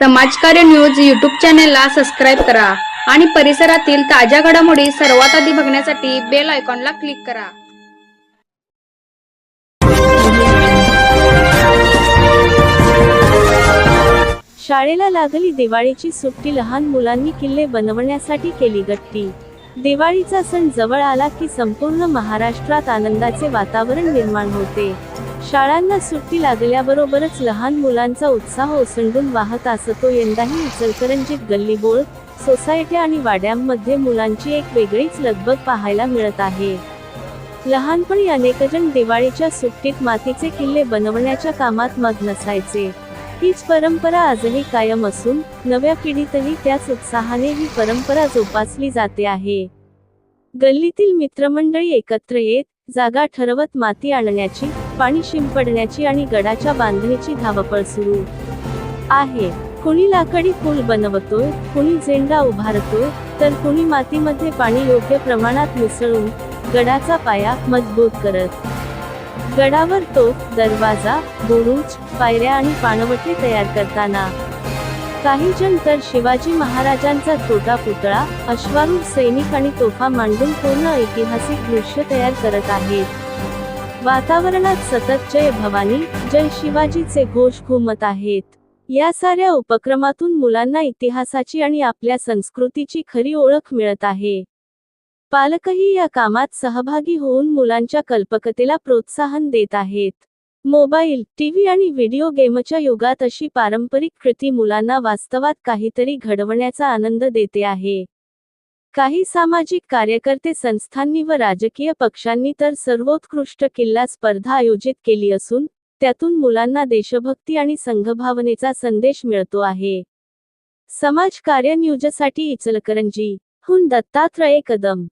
समाजकार्य news YouTube चॅनेलला subscribe करा आणि परिसरातील ताज्या घडामोडी सर्वात आधी बघण्यासाठी बेल आयकॉनला क्लिक करा. शाळेला लागली दिवाळीची सुट्टी लहान मुलांनी किल्ले बनवण्यासाठी केली गट्टी. दिवाळीचा सण जवळ आला की संपूर्ण महाराष्ट्रात आनंदाचे वातावरण निर्माण होते. शाळांना सुट्टी लागल्याबरोबरच लहान मुलांचा उत्साह ओसंडून वाहत असतो. यंदाही इचलकरंजीत गल्लीबोळ सोसायट्या आणि वाड्यांमध्ये मुलांची एक वेगळीच लगबग पाहायला मिळत आहे. लहानपणी अनेकजण दिवाळीच्या सुट्टीत मातीचे किल्ले बनवण्याच्या कामात मग्न नसायचे हीच परंपरा आजही कायम असून नव्या पिढीतही त्याच उत्साहाने ही परंपरा जोपासली जाते आहे. गल्लीतील मित्रमंडळी एकत्र येत जागा ठरवत माती आणण्याची पाणी शिंपडण्याची आणि गडाच्या बांधणीची धावपळ सुरू आहे. कुणी लाकडी पूल बनवतोय कुणी झेंडा उभारतोय तर कुणी मातीमध्ये पाणी योग्य प्रमाणात मिसळून गडाचा पाया मजबूत करत. गडावर तो दरवाजा बुरुज पायऱ्या आणि पाणवटे तयार करताना काही जण तर शिवाजी महाराजांचा छोटा पुतळा अश्वारूढ सैनिक आणि तोफा मांडून पूर्ण ऐतिहासिक दृश्य तयार करत आहेत. वातावरणात सतत जय भवानी जय शिवाजीचे घोष घुमत आहेत. या साऱ्या उपक्रमातून मुलांना इतिहासाची आणि आपल्या संस्कृतीची खरी ओळख मिळत आहे. पालकही या कामात सहभागी होऊन मुलांच्या कल्पकतेला प्रोत्साहन देत आहेत. मोबाईल टीव्ही आणि व्हिडिओ गेमच्या युगात अशी पारंपरिक कृती मुलांना वास्तवात काहीतरी घडवण्याचा आनंद देते आहे. काही सामाजिक कार्यकर्ते संस्थांनी व राजकीय पक्षांनी तर सर्वोत्कृष्ट किल्ला स्पर्धा आयोजित केली असून त्यातून मुलांना देशभक्ती आणि संघभावनेचा संदेश मिळतो आहे. समाज कार्य न्यूजसाठी इचलकरंजी हुन दत्तात्रय कदम.